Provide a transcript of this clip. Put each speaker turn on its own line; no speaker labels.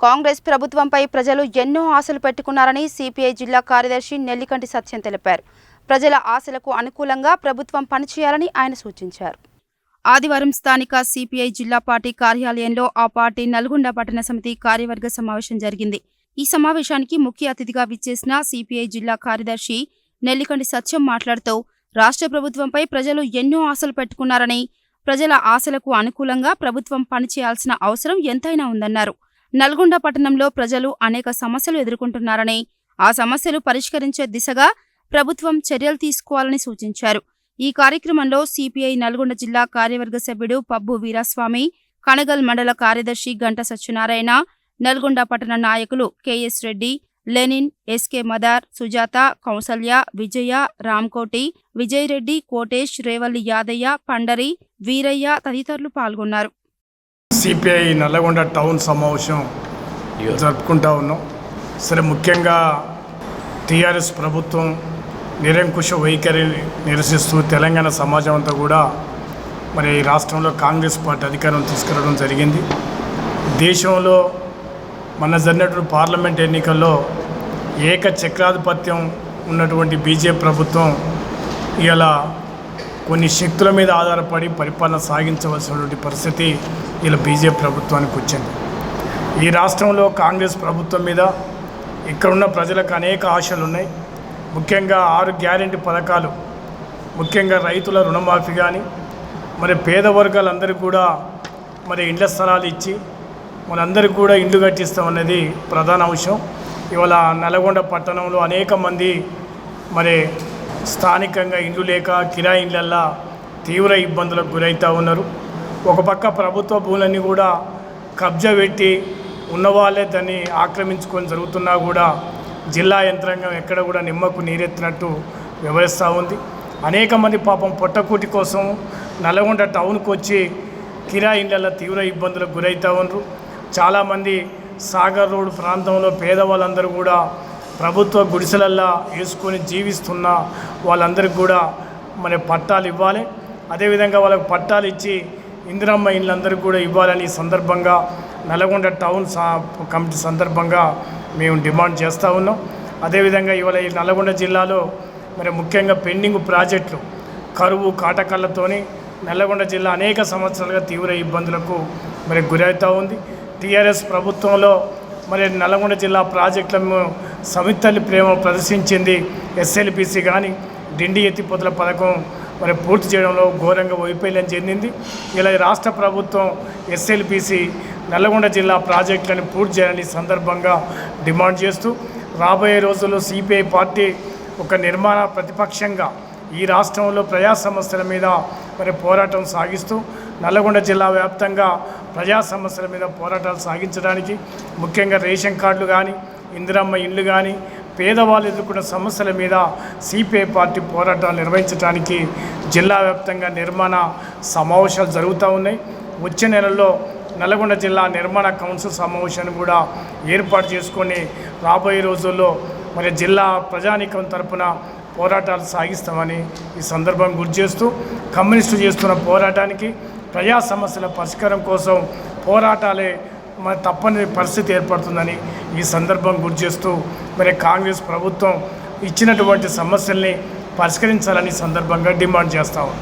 కాంగ్రెస్ ప్రభుత్వంపై ప్రజలు ఎన్నో ఆశలు పెట్టుకున్నారని సిపిఐ జిల్లా కార్యదర్శి నెల్లికంటి సత్యం తెలిపారు. ప్రజల ఆశలకు అనుకూలంగా ప్రభుత్వం పనిచేయాలని ఆయన సూచించారు. ఆదివారం స్థానిక సిపిఐ జిల్లా పార్టీ కార్యాలయంలో ఆ పార్టీ నల్గొండ పట్టణ సమితి కార్యవర్గ సమావేశం జరిగింది. ఈ సమావేశానికి ముఖ్య అతిథిగా విచ్చేసిన సిపిఐ జిల్లా కార్యదర్శి నెల్లికంటి సత్యం మాట్లాడుతూ రాష్ట్ర ప్రభుత్వంపై ప్రజలు ఎన్నో ఆశలు పెట్టుకున్నారని ప్రజల ఆశలకు అనుకూలంగా ప్రభుత్వం పనిచేయాల్సిన అవసరం ఎంతైనా ఉందన్నారు. నల్గొండ పట్టణంలో ప్రజలు అనేక సమస్యలు ఎదుర్కొంటున్నారని ఆ సమస్యలు పరిష్కరించే దిశగా ప్రభుత్వం చర్యలు తీసుకోవాలని సూచించారు. ఈ కార్యక్రమంలో సిపిఐ నల్గొండ జిల్లా కార్యవర్గ సభ్యుడు పబ్బు వీరాస్వామి కనగల్ మండల కార్యదర్శి గంట సత్యనారాయణ నల్గొండ పట్టణ నాయకులు KS Reddy Lenin SK Madar Sujatha Kausalya Vijaya Ramkoti Vijay Reddy Kotesh Revalli Yadaiah Pandari Veeraiah తదితరులు పాల్గొన్నారు.
సిపిఐ నల్లగొండ టౌన్ సమావేశం జరుపుకుంటా ఉన్నాం. సరే ముఖ్యంగా టీఆర్ఎస్ ప్రభుత్వం నిరంకుశ వైఖరి నిరసిస్తూ తెలంగాణ సమాజం అంతా కూడా మరి ఈ రాష్ట్రంలో కాంగ్రెస్ పార్టీ అధికారం తీసుకురావడం జరిగింది. దేశంలో మన జరిగినటువంటి పార్లమెంట్ ఎన్నికల్లో ఏక చక్రాధిపత్యం ఉన్నటువంటి బీజేపీ ప్రభుత్వం ఇలా కొన్ని శక్తుల మీద ఆధారపడి పరిపాలన సాగించవలసినటువంటి పరిస్థితి ఇలా బీజేపీ ప్రభుత్వానికి వచ్చింది. ఈ రాష్ట్రంలో కాంగ్రెస్ ప్రభుత్వం మీద ఇక్కడున్న ప్రజలకు అనేక ఆశలు ఉన్నాయి. ముఖ్యంగా ఆరు గ్యారెంటీ పథకాలు ముఖ్యంగా రైతుల రుణమాఫీ కానీ మరి పేద వర్గాలందరూ కూడా మరి ఇండ్ల స్థలాలు ఇచ్చి మనందరికీ కూడా ఇండ్లు కట్టిస్తామనేది ప్రధాన అంశం. ఇవాళ నల్గొండ పట్టణంలో అనేక మంది మరి స్థానికంగా ఇండ్లు లేక కిరాయి ఇండ్లల్లా తీవ్ర ఇబ్బందులకు గురవుతూ ఉన్నారు. ఒక పక్క ప్రభుత్వ భూములన్నీ కూడా కబ్జా పెట్టి ఉన్నవాళ్ళే దాన్ని ఆక్రమించుకొని జరుగుతున్నా కూడా జిల్లా యంత్రాంగం ఎక్కడ కూడా నిమ్మకు నీరెత్తినట్టు వ్యవహరిస్తూ ఉంది. అనేక మంది పాపం పొట్టకూటి కోసం నల్గొండ టౌన్కి వచ్చి కిరాయి ఇళ్ళలో తీవ్ర ఇబ్బందులకు గురవుతూ ఉన్నారు. చాలామంది సాగర్ రోడ్ ప్రాంతంలో పేదవాళ్ళందరూ కూడా ప్రభుత్వ గుడిసెలల్లా వేసుకొని జీవిస్తున్న వాళ్ళందరికీ కూడా మరి పట్టాలు ఇవ్వాలి. అదేవిధంగా వాళ్ళకు పట్టాలు ఇచ్చి ఇందిరమ్మ ఇళ్ళందరికీ కూడా ఇవ్వాలని సందర్భంగా నల్గొండ టౌన్ కమిటీ సందర్భంగా మేము డిమాండ్ చేస్తూ ఉన్నాం. అదేవిధంగా ఇవాళ ఈ నల్గొండ జిల్లాలో మరి ముఖ్యంగా పెండింగ్ ప్రాజెక్టులు కరువు కాటకళ్ళతోని నల్లగొండ జిల్లా అనేక సంవత్సరాలుగా తీవ్ర ఇబ్బందులకు మరి గురవుతూ ఉంది. టీఆర్ఎస్ ప్రభుత్వంలో మరి నల్గొండ జిల్లా ప్రాజెక్టులను సమితల్లి ప్రేమ ప్రదర్శించింది ఎస్ఎల్పిసి కానీ డిండి ఎత్తిపోతల పథకం మరి పూర్తి చేయడంలో ఘోరంగా వైఫల్యం చెందింది. ఇలా రాష్ట్ర ప్రభుత్వం ఎస్ఎల్పిసి నల్లగొండ జిల్లా ప్రాజెక్టులను పూర్తి చేయాలని సందర్భంగా డిమాండ్ చేస్తూ రాబోయే రోజుల్లో సిపిఐ పార్టీ ఒక నిర్మాణ ప్రతిపక్షంగా ఈ రాష్ట్రంలో ప్రజా సమస్యల మీద మరి పోరాటం సాగిస్తూ నల్లగొండ జిల్లా వ్యాప్తంగా ప్రజా సమస్యల మీద పోరాటాలు సాగించడానికి ముఖ్యంగా రేషన్ కార్డులు కానీ ఇందిరమ్మ ఇల్లు కానీ పేదవాళ్ళు ఎదుర్కొన్న సమస్యల మీద సిపిఐ పార్టీ పోరాటాలు నిర్వహించడానికి జిల్లా వ్యాప్తంగా నిర్మాణ సమావేశాలు జరుగుతూ ఉన్నాయి. వచ్చే నెలలో నల్గొండ జిల్లా నిర్మాణ కౌన్సిల్ సమావేశాన్ని కూడా ఏర్పాటు చేసుకొని రాబోయే రోజుల్లో మరి జిల్లా ప్రజానీకం తరపున పోరాటాలు సాగిస్తామని ఈ సందర్భం గుర్తు చేస్తూ కమ్యూనిస్టు చేస్తున్న పోరాటానికి ప్రజా సమస్యల పరిష్కారం కోసం పోరాటాలే మరి తప్పని పరిస్థితి ఏర్పడుతుందని ఈ సందర్భం గుర్తు చేస్తూ మరి కాంగ్రెస్ ప్రభుత్వం ఇచ్చినటువంటి సమస్యల్ని పరిష్కరించాలని సందర్భంగా డిమాండ్ చేస్తాము